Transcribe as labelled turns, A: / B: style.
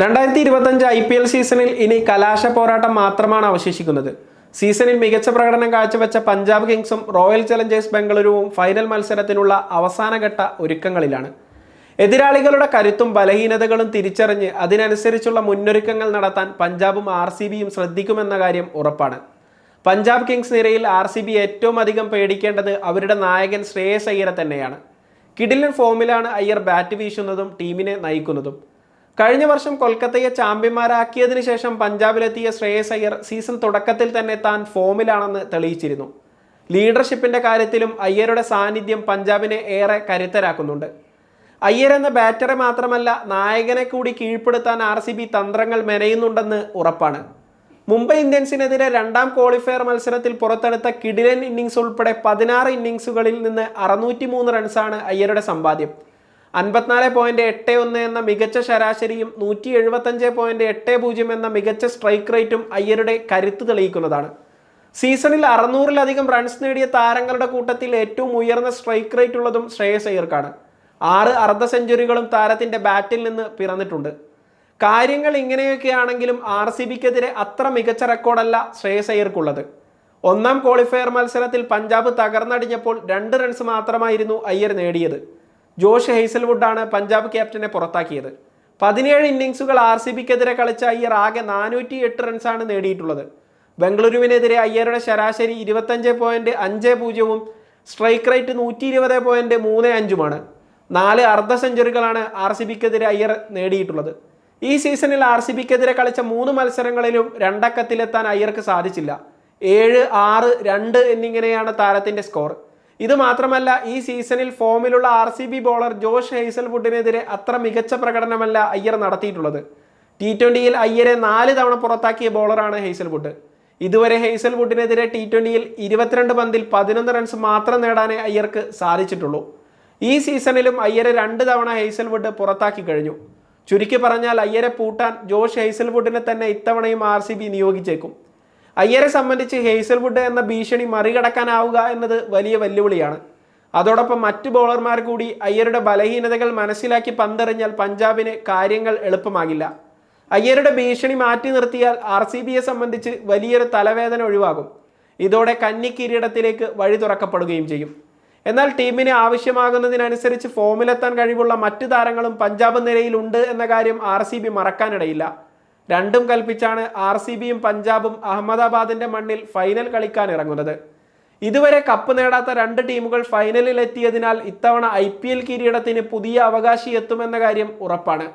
A: രണ്ടായിരത്തി ഇരുപത്തഞ്ച് I P L സീസണിൽ ഇനി കലാശ പോരാട്ടം മാത്രമാണ് അവശേഷിക്കുന്നത്. സീസണിൽ മികച്ച പ്രകടനം കാഴ്ചവെച്ച പഞ്ചാബ് കിങ്സും റോയൽ ചലഞ്ചേഴ്സ് ബംഗളൂരുവും ഫൈനൽ മത്സരത്തിനുള്ള അവസാനഘട്ട ഒരുക്കങ്ങളിലാണ്. എതിരാളികളുടെ കരുത്തും ബലഹീനതകളും തിരിച്ചറിഞ്ഞ് അതിനനുസരിച്ചുള്ള മുന്നൊരുക്കങ്ങൾ നടത്താൻ പഞ്ചാബും ആർ സി ബിയും ശ്രദ്ധിക്കുമെന്ന കാര്യം ഉറപ്പാണ്. പഞ്ചാബ് കിങ്സ് നിരയിൽ ആർ സി ബി ഏറ്റവും അധികം പേടിക്കേണ്ടത് അവരുടെ നായകൻ ശ്രേയസ് അയ്യരെ തന്നെയാണ്. കിടിലൻ ഫോമിലാണ് അയ്യർ ബാറ്റ് വീശുന്നതും ടീമിനെ നയിക്കുന്നതും. കഴിഞ്ഞ വർഷം കൊൽക്കത്തയെ ചാമ്പ്യന്മാരാക്കിയതിനു ശേഷം പഞ്ചാബിലെത്തിയ ശ്രേയസ് അയ്യർ സീസൺ തുടക്കത്തിൽ തന്നെ താൻ ഫോമിലാണെന്ന് തെളിയിച്ചിരുന്നു. ലീഡർഷിപ്പിന്റെ കാര്യത്തിലും അയ്യരുടെ സാന്നിധ്യം പഞ്ചാബിനെ ഏറെ കരുത്തരാക്കുന്നുണ്ട്. അയ്യർ എന്ന ബാറ്ററെ മാത്രമല്ല നായകനെ കൂടി കീഴ്പ്പെടുത്താൻ ആർ സി ബി തന്ത്രങ്ങൾ മെനയുന്നുണ്ടെന്ന് ഉറപ്പാണ്. മുംബൈ ഇന്ത്യൻസിനെതിരെ രണ്ടാം ക്വാളിഫയർ മത്സരത്തിൽ പുറത്തെടുത്ത കിഡിലൻ ഇന്നിങ്സ് ഉൾപ്പെടെ പതിനാറ് ഇന്നിങ്സുകളിൽ നിന്ന് അറുന്നൂറ്റി മൂന്ന് റൺസാണ് അയ്യരുടെ സമ്പാദ്യം. അൻപത്തിനാല് പോയിന്റ് എട്ട് ഒന്ന് എന്ന മികച്ച ശരാശരിയും നൂറ്റി എഴുപത്തഞ്ച് പോയിന്റ് എട്ട് പൂജ്യം എന്ന മികച്ച സ്ട്രൈക്ക് റേറ്റും അയ്യരുടെ കരുത്ത് തെളിയിക്കുന്നതാണ്. സീസണിൽ അറുന്നൂറിലധികം റൺസ് നേടിയ താരങ്ങളുടെ കൂട്ടത്തിൽ ഏറ്റവും ഉയർന്ന സ്ട്രൈക്ക് റേറ്റ് ഉള്ളതും ശ്രേയസ് അയ്യർക്കാണ്. ആറ് അർദ്ധ സെഞ്ചുറികളും താരത്തിന്റെ ബാറ്റിൽ നിന്ന് പിറന്നിട്ടുണ്ട്. കാര്യങ്ങൾ ഇങ്ങനെയൊക്കെയാണെങ്കിലും ആർ സി ബിക്കെതിരെ അത്ര മികച്ച റെക്കോർഡല്ല ശ്രേയസ് അയ്യർക്കുള്ളത്. ഒന്നാം ക്വാളിഫയർ മത്സരത്തിൽ പഞ്ചാബ് തകർന്നടിഞ്ഞപ്പോൾ രണ്ട് റൺസ് മാത്രമായിരുന്നു അയ്യർ നേടിയത്. ജോഷ് ഹെയ്സൽവുഡാണ് പഞ്ചാബ് ക്യാപ്റ്റനെ പുറത്താക്കിയത്. പതിനേഴ് ഇന്നിങ്സുകൾ ആർ സി ബിക്കെതിരെ കളിച്ച അയ്യർ ആകെ നാനൂറ്റി എട്ട് റൺസാണ് നേടിയിട്ടുള്ളത്. ബംഗളൂരുവിനെതിരെ അയ്യരുടെ ശരാശരി ഇരുപത്തഞ്ച് പോയിന്റ് അഞ്ച് പൂജ്യവും സ്ട്രൈക്ക് റേറ്റ് നൂറ്റി ഇരുപത് പോയിന്റ് മൂന്ന് അഞ്ചുമാണ്. നാല് അർദ്ധ സെഞ്ചുറികളാണ് ആർ സി ബിക്കെതിരെ അയ്യർ നേടിയിട്ടുള്ളത്. ഈ സീസണിൽ ആർ സി ബിക്കെതിരെ കളിച്ച മൂന്ന് മത്സരങ്ങളിലും രണ്ടക്കത്തിലെത്താൻ അയ്യർക്ക് സാധിച്ചില്ല. ഏഴ് ആറ് രണ്ട് എന്നിങ്ങനെയാണ് താരത്തിന്റെ സ്കോർ. ഇത് മാത്രമല്ല ഈ സീസണിൽ ഫോമിലുള്ള R C B bowler Josh ഹെയ്സൽവുഡിനെതിരെ അത്ര മികച്ച പ്രകടനമല്ല അയ്യർ നടത്തിയിട്ടുള്ളത്. ടി ട്വന്റിയിൽ അയ്യരെ നാല് തവണ പുറത്താക്കിയ ബോളറാണ് ഹെയ്സൽവുഡ് ഇതുവരെ ഹെയ്സൽവുഡിനെതിരെ ടി ട്വന്റിയിൽ ഇരുപത്തിരണ്ട് പന്തിൽ പതിനൊന്ന് റൺസ് മാത്രം നേടാനേ അയ്യർക്ക് സാധിച്ചിട്ടുള്ളൂ. ഈ സീസണിലും അയ്യരെ രണ്ട് തവണ ഹെയ്സൽവുഡ് പുറത്താക്കി കഴിഞ്ഞു. ചുരുക്കി പറഞ്ഞാൽ അയ്യരെ പൂട്ടാൻ ജോഷ് ഹെയ്സൽവുഡിനെ തന്നെ ഇത്തവണയും ആർ നിയോഗിച്ചേക്കും. അയ്യരെ സംബന്ധിച്ച് ഹേസൽവുഡ് എന്ന ഭീഷണി മറികടക്കാനാവുക എന്നത് വലിയ വെല്ലുവിളിയാണ്. അതോടൊപ്പം മറ്റ് ബോളർമാർ കൂടി അയ്യരുടെ ബലഹീനതകൾ മനസ്സിലാക്കി പന്തെറിഞ്ഞാൽ പഞ്ചാബിന് കാര്യങ്ങൾ എളുപ്പമാകില്ല. അയ്യരുടെ ഭീഷണി മാറ്റി നിർത്തിയാൽ ആർ സി ബിയെ സംബന്ധിച്ച് വലിയൊരു തലവേദന ഒഴിവാകും. ഇതോടെ കന്നി കിരീടത്തിലേക്ക് വഴി തുറക്കപ്പെടുകയും ചെയ്യും. എന്നാൽ ടീമിന് ആവശ്യമാകുന്നതിനനുസരിച്ച് ഫോമിലെത്താൻ കഴിവുള്ള മറ്റു താരങ്ങളും പഞ്ചാബ് നിരയിലുണ്ട് എന്ന കാര്യം ആർ സി ബി മറക്കാനിടയില്ല. രണ്ടും കൽപ്പിച്ചാണ് ആർ സി ബിയും പഞ്ചാബും അഹമ്മദാബാദിന്റെ മണ്ണിൽ ഫൈനൽ കളിക്കാൻ ഇറങ്ങുന്നത്. ഇതുവരെ കപ്പ് നേടാത്ത രണ്ട് ടീമുകൾ ഫൈനലിൽ എത്തിയതിനാൽ ഇത്തവണ ഐ പി എൽ കിരീടത്തിന് പുതിയ അവകാശി എത്തുമെന്ന കാര്യം ഉറപ്പാണ്.